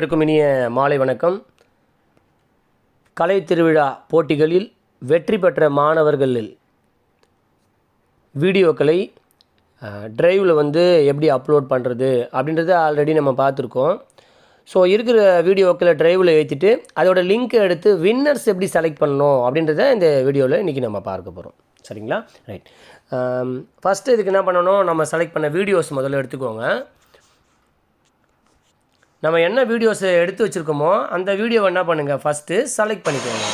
அனைவருக்கும் இனிய மாலை வணக்கம். கலை திருவிழா போட்டிகளில் வெற்றி பெற்ற மாணவர்களில் வீடியோக்களை ட்ரைவில் வந்து எப்படி அப்லோட் பண்ணுறது அப்படின்றத ஆல்ரெடி நம்ம பார்த்துருக்கோம். ஸோ இருக்கிற வீடியோக்களை ட்ரைவில் ஏற்றிட்டு அதோட லிங்க்கை எடுத்து வின்னர்ஸ் எப்படி செலக்ட் பண்ணணும் அப்படின்றத இந்த வீடியோவில் இன்றைக்கி நம்ம பார்க்க போகிறோம் சரிங்களா? ரைட் ஃபஸ்ட்டு இதுக்கு என்ன பண்ணணும்? நம்ம செலக்ட் பண்ண வீடியோஸ் முதல்ல எடுத்துக்கோங்க. நம்ம என்ன வீடியோஸ் எடுத்து வச்சுருக்கோமோ அந்த வீடியோவை என்ன பண்ணுங்கள் ஃபஸ்ட்டு செலக்ட் பண்ணிக்கோங்க.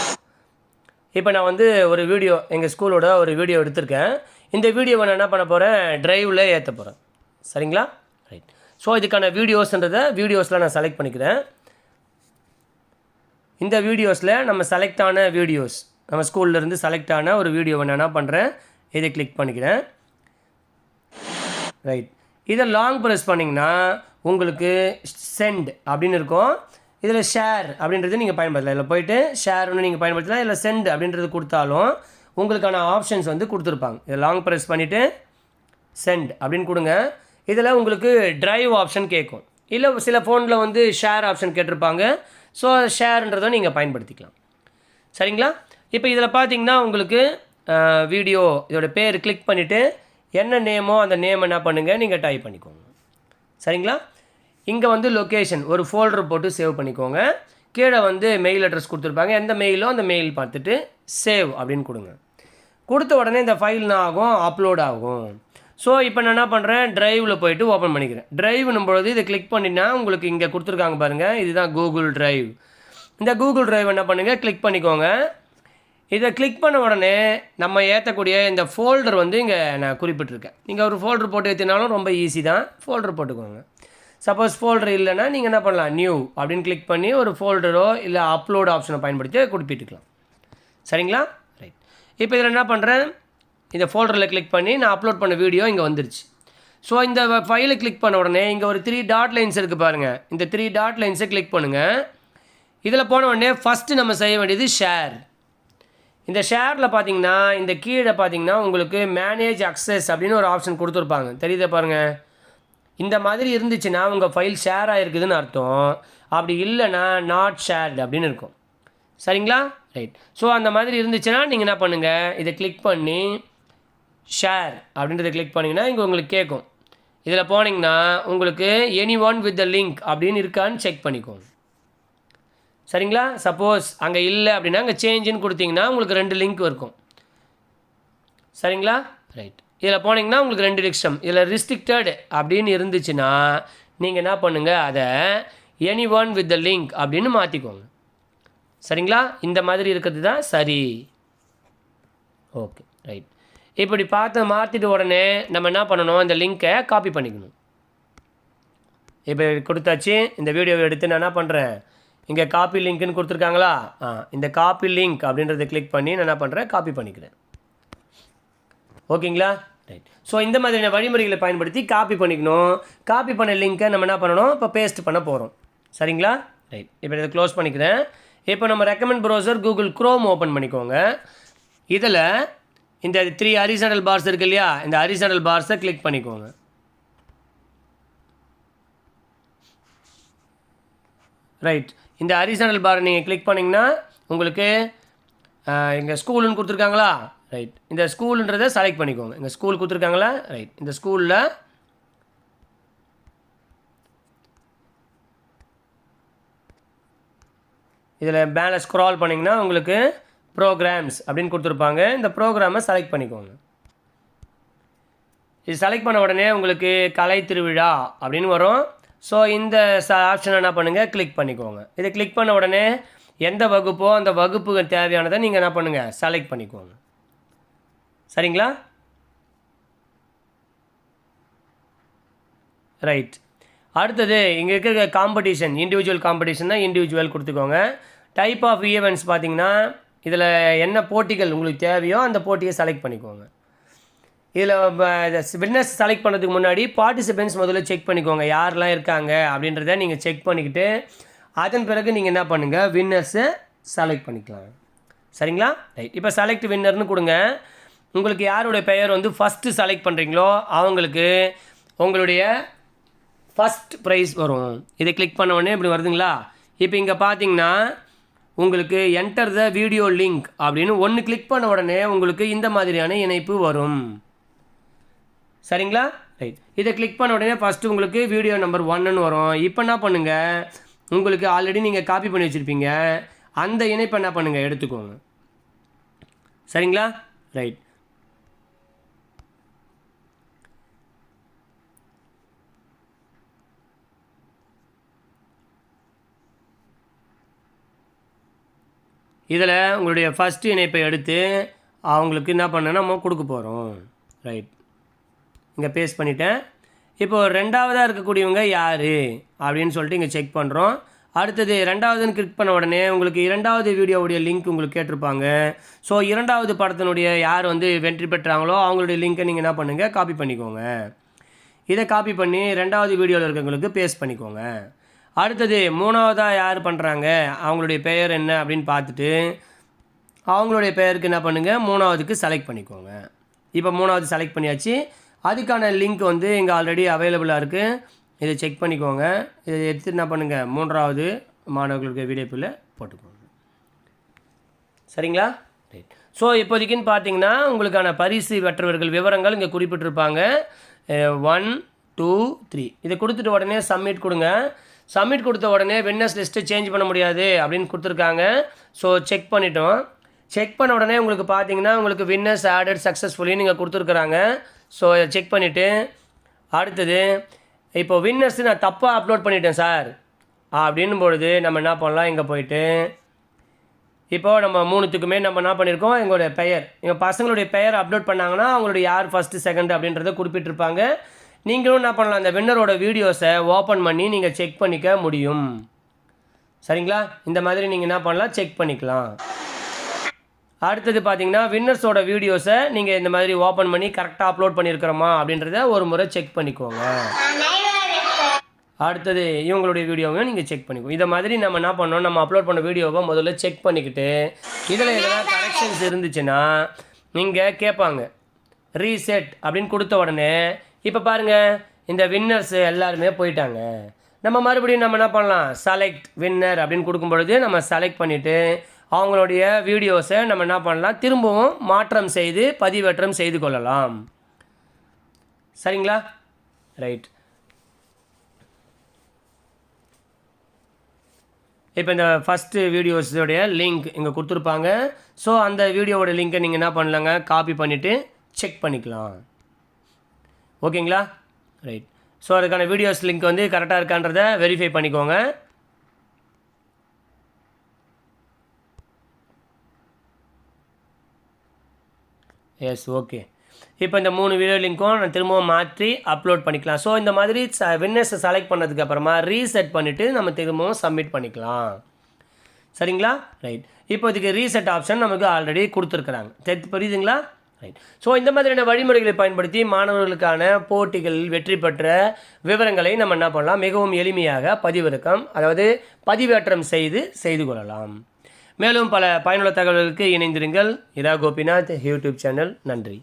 இப்போ நான் வந்து ஒரு வீடியோ எங்கள் ஸ்கூலோட ஒரு வீடியோ எடுத்திருக்கேன். இந்த வீடியோவை நான் என்ன பண்ண போகிறேன் ட்ரைவில் ஏற்ற போகிறேன் சரிங்களா? ரைட் ஸோ இதுக்கான வீடியோஸ்ன்றதை வீடியோஸில் நான் செலக்ட் பண்ணிக்கிறேன். இந்த வீடியோஸில் நம்ம செலக்ட் ஆன வீடியோஸ் நம்ம ஸ்கூல்லேருந்து செலக்ட் ஆன ஒரு வீடியோவை நான் என்ன பண்ணுறேன் இதை கிளிக் பண்ணிக்கிறேன். ரைட் இதை லாங் ப்ரெஸ் பண்ணிங்கன்னா உங்களுக்கு சென்ட் அப்படின்னு இருக்கும். இதில் ஷேர் அப்படின்றது நீங்கள் பயன்படுத்தலாம். இதில் போயிட்டு ஒன்று நீங்கள் பயன்படுத்தலாம். இல்லை சென்ட் அப்படின்றது கொடுத்தாலும் உங்களுக்கான ஆப்ஷன்ஸ் வந்து கொடுத்துருப்பாங்க. இதை லாங் ப்ரெஸ் பண்ணிவிட்டு சென்ட் அப்படின்னு கொடுங்க. இதில் உங்களுக்கு ட்ரைவ் ஆப்ஷன் கேட்கும். இல்லை சில ஃபோனில் வந்து ஷேர் ஆப்ஷன் கேட்டிருப்பாங்க. ஸோ ஷேர்ன்றதை நீங்கள் பயன்படுத்திக்கலாம். சரிங்களா? இப்போ இதில் பார்த்தீங்கன்னா உங்களுக்கு வீடியோ இதோட பேர் கிளிக் பண்ணிவிட்டு என்ன நேமோ அந்த நேம் என்ன பண்ணுங்கள் நீங்கள் டைப் பண்ணிக்கோங்க. சரிங்களா? இங்கே வந்து லொக்கேஷன் ஒரு ஃபோல்டர் போட்டு சேவ் பண்ணிக்கோங்க. கீழே வந்து மெயில் அட்ரஸ் கொடுத்துருப்பாங்க. எந்த மெயிலோ அந்த மெயில் பார்த்துட்டு சேவ் அப்படின்னு கொடுங்க. கொடுத்த உடனே இந்த ஃபைல் ஆகும்? அப்லோட் ஆகும். ஸோ இப்போ நான் என்ன பண்ணுறேன் ட்ரைவில் போயிட்டு ஓப்பன் பண்ணிக்கிறேன். ட்ரைவ்னும் பொழுது இதை கிளிக் பண்ணினா உங்களுக்கு இங்கே கொடுத்துருக்காங்க பாருங்கள் இதுதான் கூகுள் ட்ரைவ் இந்த கூகுள் ட்ரைவ் என்ன பண்ணுங்கள் கிளிக் பண்ணிக்கோங்க. இதை கிளிக் பண்ண உடனே நம்ம ஏற்றக்கூடிய இந்த ஃபோல்டர் வந்து இங்கே நான் குறிப்பிட்டிருக்கேன். நீங்கள் ஒரு ஃபோல்டர் போட்டு ஏற்றினாலும் ரொம்ப ஈஸி தான். ஃபோல்டர் போட்டுக்கோங்க. சப்போஸ் ஃபோல்டர் இல்லைன்னா நீங்கள் என்ன பண்ணலாம்? நியூ அப்படின்னு கிளிக் பண்ணி ஒரு ஃபோல்டரோ இல்லை அப்லோட் ஆப்ஷனை பயன்படுத்தி குறிப்பிட்டுக்கலாம். சரிங்களா? ரைட் இப்போ இதில் என்ன பண்ணுறேன் இந்த ஃபோல்டரில் கிளிக் பண்ணி நான் அப்லோட் பண்ண வீடியோ இங்கே வந்துருச்சு. ஸோ இந்த ஃபைலை கிளிக் பண்ண உடனே இங்கே ஒரு த்ரீ டாட் லைன்ஸ் இருக்குது பாருங்கள் இந்த த்ரீ டாட் லைன்ஸை கிளிக் பண்ணுங்கள் இதில் போன உடனே ஃபஸ்ட்டு நம்ம செய்ய வேண்டியது ஷேர் இந்த ஷேரில் பார்த்தீங்கன்னா இந்த கீழே பார்த்தீங்கன்னா உங்களுக்கு மேனேஜ் அக்சஸ் அப்படின்னு ஒரு ஆப்ஷன் கொடுத்துருப்பாங்க. தெரியுதா பாருங்கள் இந்த மாதிரி இருந்துச்சுன்னா உங்கள் ஃபைல் ஷேர் ஆகிருக்குதுன்னு அர்த்தம். அப்படி இல்லைன்னா நாட் ஷேர்டு அப்படின்னு இருக்கும். சரிங்களா? ரைட் ஸோ அந்த மாதிரி இருந்துச்சுன்னா நீங்கள் என்ன பண்ணுங்கள் இதை கிளிக் பண்ணி ஷேர் அப்படின்றத கிளிக் பண்ணிங்கன்னா இங்கே உங்களுக்கு கேட்கும். இதில் போனீங்கன்னா உங்களுக்கு any one with the link அப்படின்னு இருக்கான்னு செக் பண்ணிக்கோங்க. சரிங்களா? சப்போஸ் அங்கே இல்லை அப்படின்னா அங்கே சேஞ்சுன்னு கொடுத்தீங்கன்னா உங்களுக்கு ரெண்டு லிங்க் இருக்கும். சரிங்களா? ரைட் இதில் போனீங்கன்னா உங்களுக்கு ரெண்டு ரிக்ஷம். இதில் ரிஸ்ட்ரிக்டட் அப்படின்னு இருந்துச்சுன்னா நீங்கள் என்ன பண்ணுங்கள் அதை any one with the link அப்படின்னு மாற்றிக்கோங்க சரிங்களா? இந்த மாதிரி இருக்கிறது தான் சரி. ஓகே ரைட் இப்படி பார்த்து மாற்றிட்டு உடனே நம்ம என்ன பண்ணணும் இந்த லிங்க்கை காப்பி பண்ணிக்கணும். இப்போ கொடுத்தாச்சு இந்த வீடியோவை எடுத்து நான் என்ன பண்ணுறேன் இங்கே காப்பி லிங்க்னு கொடுத்துருக்காங்களா? ஆ இந்த காப்பி லிங்க் அப்படின்றத கிளிக் பண்ணி நான் என்ன பண்ணுறேன் காப்பி பண்ணிக்கிறேன். ஓகேங்களா? ரைட் ஸோ இந்த மாதிரியான வழிமுறைகளை பயன்படுத்தி காப்பி பண்ணிக்கணும். காப்பி பண்ண லிங்க்கை நம்ம என்ன பண்ணணும்? இப்போ பேஸ்ட் பண்ண போகிறோம் சரிங்களா? ரைட் இப்போ இதை க்ளோஸ் பண்ணிக்கிறேன். இப்போ நம்ம recommend browser Google Chrome open பண்ணிக்கோங்க. இதில் இந்த த்ரீ ஹரிசனல் பார்ஸ் இருக்கு இல்லையா? இந்த ஹரிசனல் பார்ஸை கிளிக் பண்ணிக்கோங்க. ரைட் இந்த ஹரிசனல் பார் நீங்கள் கிளிக் பண்ணிங்கன்னா உங்களுக்கு எங்கள் ஸ்கூலுன்னு கொடுத்துருக்காங்களா? ரைட் இந்த ஸ்கூலுன்றதை செலக்ட் பண்ணிக்கோங்க. எங்கள் ஸ்கூல் கொடுத்துருக்காங்களா? ரைட் இந்த ஸ்கூலில் இதில் மேலே ஸ்க்ரால் பண்ணிங்கன்னா உங்களுக்கு ப்ரோக்ராம்ஸ் அப்படின்னு கொடுத்துருப்பாங்க. இந்த ப்ரோக்ராமை செலக்ட் பண்ணிக்கோங்க. இது செலக்ட் பண்ண உடனே உங்களுக்கு கலை திருவிழா அப்படின்னு வரும். ஸோ இந்த ச ஆப்ஷனை என்ன பண்ணுங்கள் கிளிக் பண்ணிக்கோங்க. இதை கிளிக் பண்ண உடனே எந்த வகுப்போ அந்த வகுப்புக்கு தேவையானதை நீங்கள் என்ன பண்ணுங்கள் செலக்ட் பண்ணிக்கோங்க. சரிங்களா? ரைட் அடுத்தது இங்கே இருக்கிற காம்படிஷன் இண்டிவிஜுவல் காம்படிஷன்னா தான் இண்டிவிஜுவல் கொடுத்துக்கோங்க. டைப் ஆஃப் ஈவெண்ட்ஸ் பார்த்தீங்கன்னா இதில் என்ன போட்டிகள் உங்களுக்கு தேவையோ அந்த போட்டியை செலக்ட் பண்ணிக்கோங்க. இதில் வின்னர்ஸ் செலக்ட் பண்ணுறதுக்கு முன்னாடி பார்ட்டிசிபெண்ட்ஸ் முதல்ல செக் பண்ணிக்கோங்க. யாரெல்லாம் இருக்காங்க அப்படின்றத நீங்கள் செக் பண்ணிக்கிட்டு அதன் பிறகு நீங்கள் என்ன பண்ணுங்கள் வின்னர்ஸை செலக்ட் பண்ணிக்கலாம். சரிங்களா? ரைட் இப்போ செலக்ட் வின்னர்னு கொடுங்க. உங்களுக்கு யாருடைய பெயர் வந்து ஃபஸ்ட்டு செலக்ட் பண்ணுறீங்களோ அவங்களுக்கு உங்களுடைய ஃபஸ்ட் ப்ரைஸ் வரும். இதை கிளிக் பண்ண உடனே இப்படி வருதுங்களா? இப்போ இங்கே பார்த்தீங்கன்னா உங்களுக்கு என்டர் த வீடியோ லிங்க் அப்படின்னு ஒன்று கிளிக் பண்ண உடனே உங்களுக்கு இந்த மாதிரியான இணைப்பு வரும். சரிங்களா? ரைட் இதை கிளிக் பண்ண உடனே ஃபஸ்ட்டு உங்களுக்கு வீடியோ நம்பர் ஒன்னு வரும். இப்போ என்ன பண்ணுங்கள் உங்களுக்கு ஆல்ரெடி நீங்கள் காப்பி பண்ணி வச்சுருப்பீங்க. அந்த இணைப்பை என்ன பண்ணுங்கள் எடுத்துக்கோங்க. சரிங்களா? ரைட் இதில் உங்களுடைய ஃபஸ்ட்டு இணைப்பை எடுத்து அவங்களுக்கு என்ன பண்ணேன்னா நம்ம கொடுக்க போகிறோம். ரைட் இங்கே பேஸ்ட் பண்ணிட்டேன். இப்போ ரெண்டாவதாக இருக்கக்கூடியவங்க யார்? அப்படின்னு சொல்லிட்டு இங்கே செக் பண்ணுறோம் அடுத்தது ரெண்டாவதுன்னு கிளிக் பண்ண உடனே உங்களுக்கு இரண்டாவது வீடியோவுடைய லிங்க் உங்களுக்கு கேட்டிருப்பாங்க. ஸோ இரண்டாவது படத்தினுடைய யார் வந்து வெற்றி பெற்றாங்களோ அவங்களுடைய லிங்க்கை நீங்கள் என்ன பண்ணுங்கள் காப்பி பண்ணிக்கோங்க. இதை காப்பி பண்ணி ரெண்டாவது வீடியோவில் இருக்கவங்களுக்கு பேஸ்ட் பண்ணிக்கோங்க. அடுத்தது மூணாவதாக யார் பண்ணுறாங்க அவங்களுடைய பெயர் என்ன அப்படின்னு பார்த்துட்டு அவங்களுடைய பெயருக்கு என்ன பண்ணுங்கள் மூணாவதுக்கு செலக்ட் பண்ணிக்கோங்க. இப்போ மூணாவது செலக்ட் பண்ணியாச்சு. அதுக்கான லிங்க் வந்து இங்கே ஆல்ரெடி அவைலபிளாக இருக்குது இதை செக் பண்ணிக்கோங்க. இதை எடுத்து என்ன பண்ணுங்கள் மூன்றாவது மாணவர்களுக்கு வீடியோப்பில் போட்டுக்கோங்க. சரிங்களா? ரைட் ஸோ இப்போதைக்குன்னு பார்த்தீங்கன்னா உங்களுக்கான பரிசு பெற்றவர்கள் விவரங்கள் இங்கே குறிப்பிட்டிருப்பாங்க. ஒன் டூ த்ரீ இதை கொடுத்துட்டு உடனே சப்மிட் கொடுங்க. சப்மிட் கொடுத்த உடனே வின்னர்ஸ் லிஸ்ட்டு சேஞ்ச் பண்ண முடியாது அப்படின்னு கொடுத்துருக்காங்க. ஸோ செக் பண்ணிட்டோம். செக் பண்ண உடனே உங்களுக்கு பார்த்தீங்கன்னா உங்களுக்கு வின்னர்ஸ் ஆடட் சக்ஸஸ்ஃபுல்லி நீங்கள் கொடுத்துருக்குறாங்க. ஸோ செக் பண்ணிவிட்டு அடுத்தது இப்போ வின்னர்ஸ் நான் தப்பாக அப்லோட் பண்ணிட்டேன் சார். அப்படின்னும் பொழுது நம்ம என்ன பண்ணலாம்? இங்கே போயிட்டு இப்போ நம்ம மூணுத்துக்குமே நம்ம என்ன பண்ணியிருக்கோம் எங்களுடைய பெயர். எங்கள் பசங்களுடைய பெயர் அப்லோட் பண்ணாங்கன்னா அவங்களுடைய யார் ஃபஸ்ட்டு செகண்ட் அப்படின்றத குறிப்பிட்டிருப்பாங்க. நீங்களும் என்ன பண்ணலாம் அந்த வின்னரோட வீடியோஸை ஓப்பன் பண்ணி நீங்கள் செக் பண்ணிக்க முடியும். சரிங்களா? இந்த மாதிரி நீங்கள் என்ன பண்ணலாம் செக் பண்ணிக்கலாம். அடுத்தது பார்த்தீங்கன்னா வின்னர்ஸோட வீடியோஸை நீங்கள் இந்த மாதிரி ஓப்பன் பண்ணி கரெக்டாக அப்லோட் பண்ணியிருக்கிறோமா அப்படின்றத ஒரு முறை செக் பண்ணிக்கோங்க. அடுத்தது இவங்களுடைய வீடியோவையும் நீங்கள் செக் பண்ணிக்கோ. இதை மாதிரி நம்ம என்ன பண்ணோம் நம்ம அப்லோட் பண்ண வீடியோவை முதல்ல செக் பண்ணிக்கிட்டு இதில் எதனா கரெக்ஷன்ஸ் இருந்துச்சுன்னா நீங்கள் கேட்பாங்க ரீசெட் அப்படின்னு கொடுத்த உடனே இப்போ பாருங்கள் இந்த வின்னர்ஸ் எல்லாருமே போயிட்டாங்க. நம்ம மறுபடியும் நம்ம என்ன பண்ணலாம்? செலக்ட் வின்னர் அப்படின்னு கொடுக்கும் பொழுது நம்ம செலக்ட் பண்ணிவிட்டு அவங்களுடைய வீடியோஸை நம்ம என்ன பண்ணலாம்? திரும்பவும் மாற்றம் செய்து பதிவேற்றம் செய்து கொள்ளலாம். சரிங்களா? ரைட் இப்போ இந்த ஃபஸ்ட்டு வீடியோஸோடைய லிங்க் இங்கே கொடுத்துருப்பாங்க. ஸோ அந்த வீடியோவோட லிங்க்கை நீங்கள் என்ன பண்ணலாங்க? காப்பி பண்ணிவிட்டு செக் பண்ணிக்கலாம். ஓகேங்களா? ரைட் ஸோ அதுக்கான வீடியோஸ் லிங்க் வந்து கரெக்டாக இருக்கான்றதை வெரிஃபை பண்ணிக்கோங்க. எஸ் ஓகே இப்போ இந்த மூணு வீடியோ லிங்க்கும் நான் திரும்பவும் மாற்றி அப்லோட் பண்ணிக்கலாம். ஸோ இந்த மாதிரி ச வின்னர்ஸை செலக்ட் பண்ணதுக்கு அப்புறமா ரீசெட் பண்ணிவிட்டு நம்ம திரும்பவும் சப்மிட் பண்ணிக்கலாம். சரிங்களா? ரைட் இப்போ இதுக்கு ரீசெட் ஆப்ஷன் நமக்கு ஆல்ரெடி கொடுத்துருக்குறாங்க. தெரி புரியுதுங்களா? ரைட் ஸோ இந்த மாதிரியான வழிமுறைகளை பயன்படுத்தி மாணவர்களுக்கான போட்டிகளில் வெற்றி பெற்ற விவரங்களை நம்ம என்ன பண்ணலாம்? மிகவும் எளிமையாக பதிவிறக்கம் அதாவது பதிவேற்றம் செய்து செய்து கொள்ளலாம். மேலும் பல பயனுள்ள தகவல்களுக்கு இணைந்திருங்கள். இரா கோபிநாத் யூடியூப் சேனல். நன்றி.